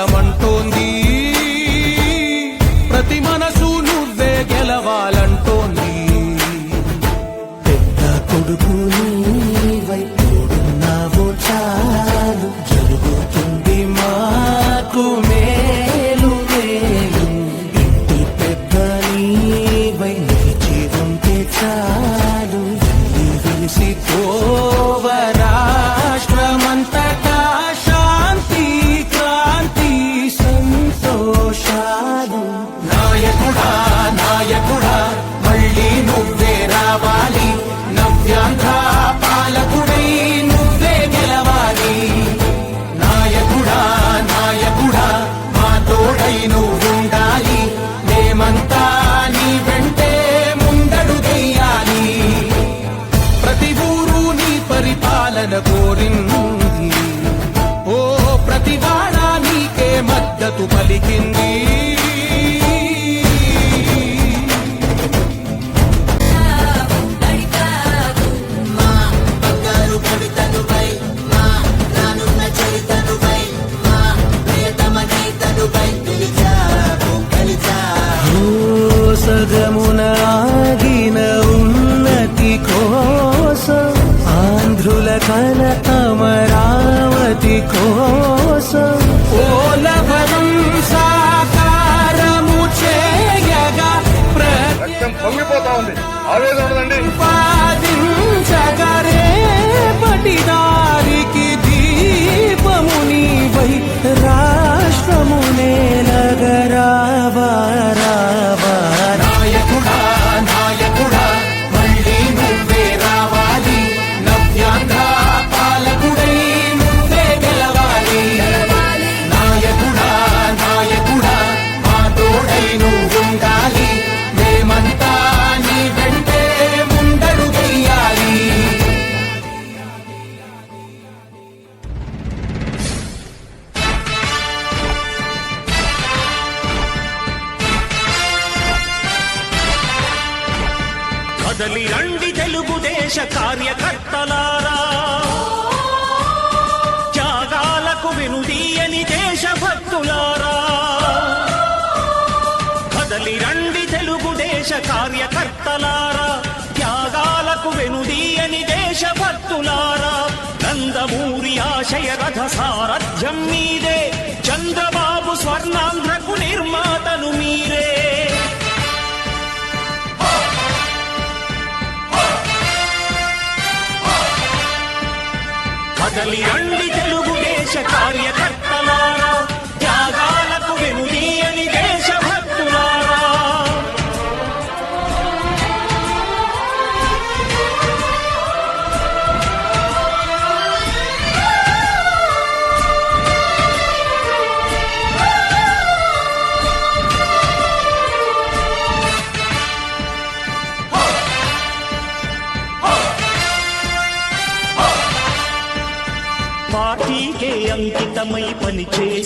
a man సగమున ఆగిన ఉన్నతి కోసం ఆంధ్రుల కల అమరావతి కోసం. ఓలవరం ఆవేదన ఉండదండి కదలి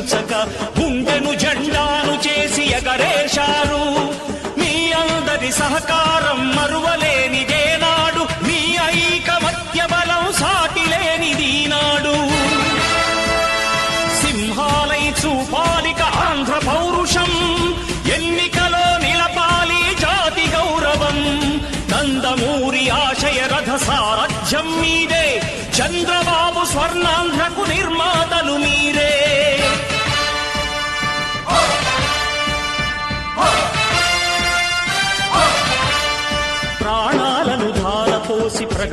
విశ్రమించక గుండెను జెండాను చేసి ఎగరేశారు. మీ అందరి సహకారం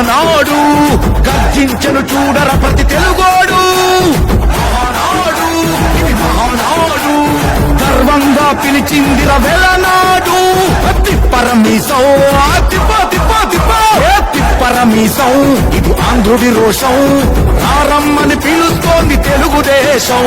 ఆనాడు గర్జించను చూడర ప్రతి తెలుగోడు. ఆనాడు ఇది మహానాడు గర్వంగా పిలిచిందిర వెలనాడు తిప్పరమీసం తిప్ప తిప్ప తిప్ప. తిప్పరమీసం ఇది ఆంధ్రుడి రోషం. రారమ్మని పిలుస్తోంది తెలుగుదేశం.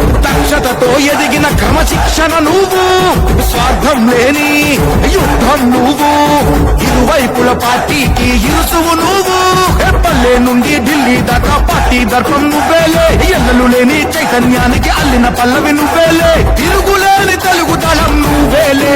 క్రమశిక్షణ నువ్వు స్వార్థం లేని యుద్ధం నువ్వు. ఇరువైపుల పార్టీకి ఇరుసువు నువ్వు. పల్లె నుండి ఢిల్లీ దాకా పార్టీ దర్పం నువ్వేలే ఎల్లలు లేని చైతన్యానికి అల్లిన పల్లవి నువ్వేలే తిరుగులేని తెలుగుదనం నువ్వేలే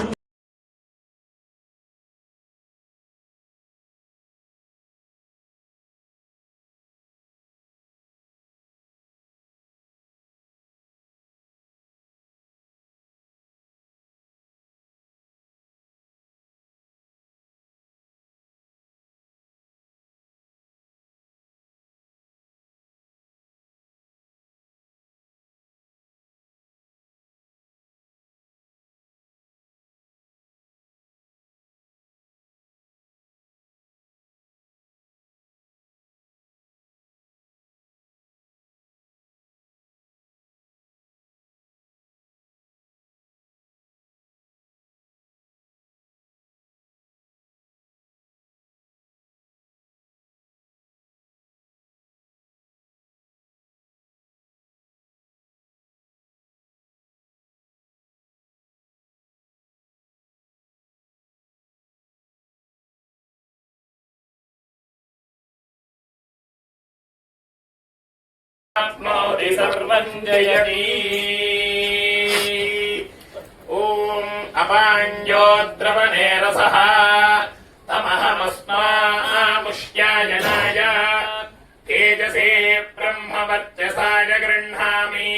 आत्मोदि सर्वम् जयति ॐ अपाञ्जोद्रवणे रसः तमहमस्मामुष्यायनाय तेजसे ब्रह्मवर्चसा गृह्णामि।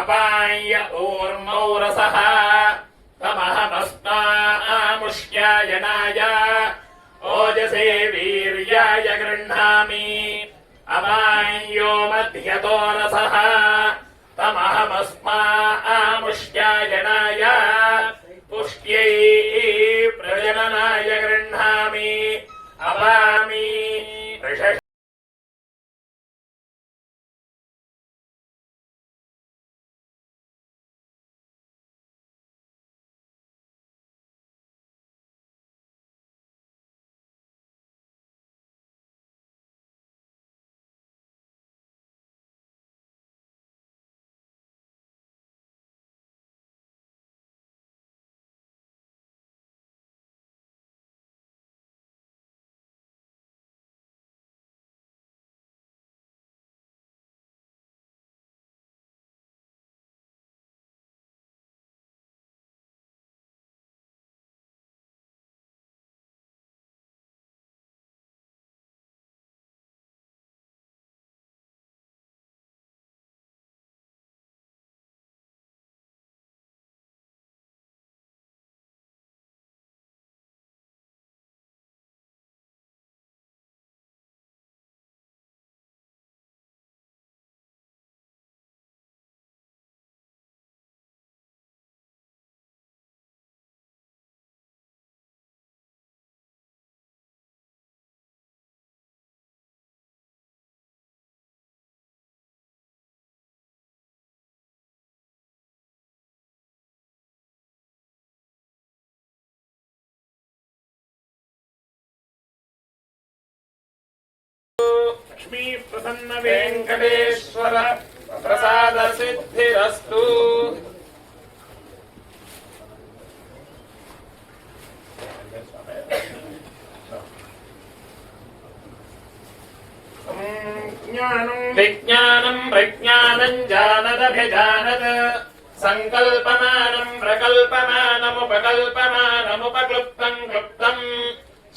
अपाय ऊर्मौ रसः तमहमस्मामुष्यायनाय ओजसे वीर्याय गृह्णामि। అపాయ్యో మధ్యతో రసః తమహమస్మాముష్యాయనాయ పుష్ట్యై ప్రజననాయ గృహ్ణామి అపామి లక్ష్మీ ప్రసన్న వెంకటేశ్వర ప్రసాద సిద్ధిరస్తు జ్ఞానం. విజ్ఞానం ప్రజ్ఞానం జానదభిజానద. సంకల్పమానం ప్రకల్పమానముపకల్పమానముపక్లుప్తం క్లుప్తం.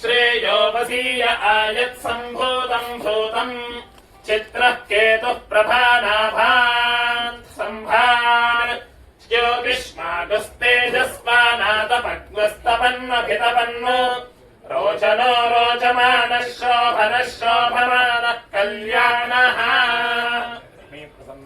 श्रेयोपसीय आयत्सम्भूतम् भूतम्। चित्रः केतुः प्रभानाभान् सम्भान् रोचनो रोचमानः शोभनः शोभमानः कल्याणः। प्रसन्न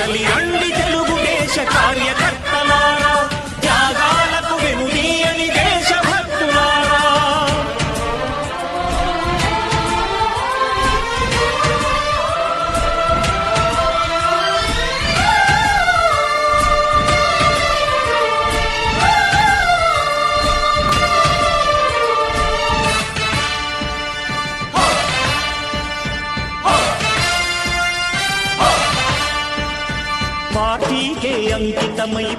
కదలి రండి తెలుగుదేశ కార్యకర్తలారా.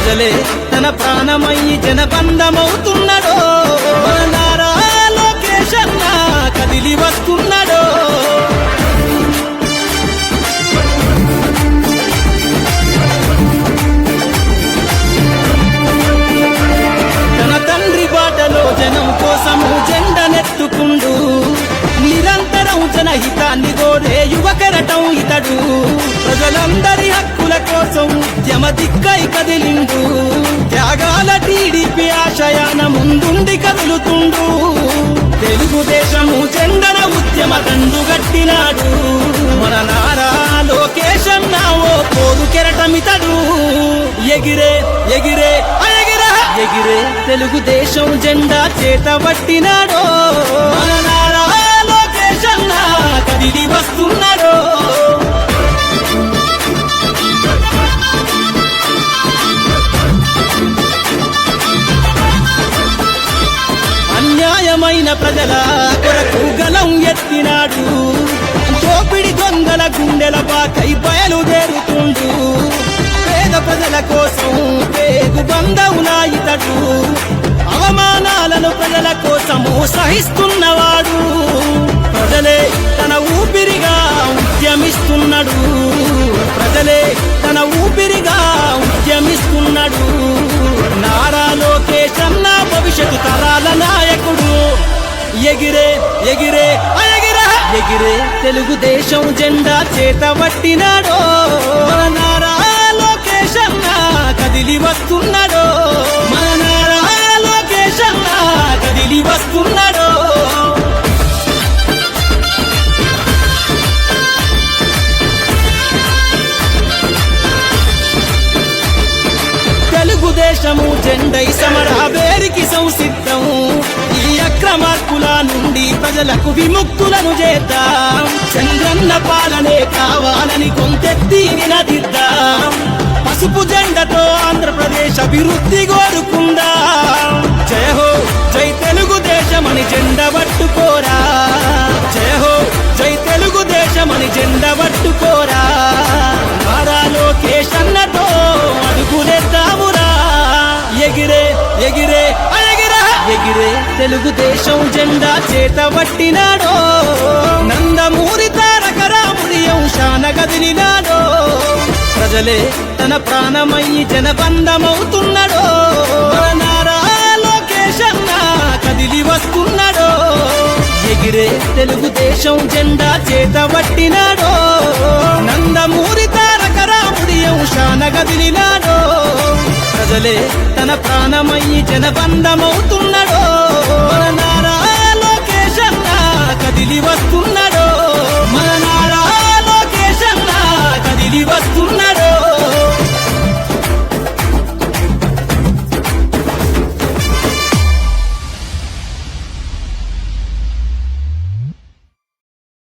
ప్రజలే తన ప్రాణమయ్యి జనబంధమవుతున్నాడో. ఎగిరే ఎగిరే ఎగిరే. తెలుగుదేశం జెండా చేత పట్టినాడో. కదిలి వస్తున్నాడో. అన్యాయమైన ప్రజల కొరకు గలం ఎత్తినాడు. దోపిడి దొంగల గుండెల బాకై పేద ప్రజల కోసం పేగు బంధమున అవమానాలను ప్రజల కోసము సహిస్తున్నవాడు. ప్రజలే తన ఊపిరిగా ఉద్యమిస్తున్నాడు. ప్రజలే తన ఊపిరిగా ఉద్యమిస్తున్నాడు. నారా లోకేశన్న అన్న భవిష్యత్తు తరాల నాయకుడు. ఎగిరే ఎగిరే ఎగిరే ఎగిరే తెలుగుదేశం జెండా చేత పట్టినాడో నారా కదిలి వస్తున్నాడో. మన నారాయణ లోకేష్ కదిలి వస్తున్నాడో. తెలుగుదేశము జెండై సమరాబేరికి సంసిద్ధం. ఈ అక్రమార్కుల నుండి ప్రజలకు విముక్తులను చేద్దాం. చంద్రన్న పాలనే కావాలని కొంతెత్తి నినదిద్దాం. పసుపు జెండతో ఆంధ్రప్రదేశ్ అభివృద్ధి కోరుకుందా? జయ హో జై తెలుగుదేశమని జెండ పట్టుకోరా. జయ హో జై తెలుగుదేశమని జెండ పట్టుకోరా. నారా లోకేష్ అడుగులేద్దామురా. ఎగిరే ఎగిరే ఎగిరే ఎగిరే తెలుగుదేశం జెండా చేత పట్టినాడో. నందమూరి తారక రాముడి అంశాన కదిలినాడో. ప్రజలే తన ప్రాణమయ్యి జనబంధమవుతున్నాడో. నారా లోకేష్ కదిలి వస్తున్నాడో. ఎగిరే తెలుగుదేశం జెండా చేత పట్టినాడో నందమూరి తారక రాముడి అంశాన కదిలినాడో ప్రజలే తన ప్రాణమయ్యి జనబంధమవుతున్నాడో. నారా లోకేష్ కదిలి వస్తున్నాడో. మన నారా లోకేశన్న కదిలి వస్తున్నాడు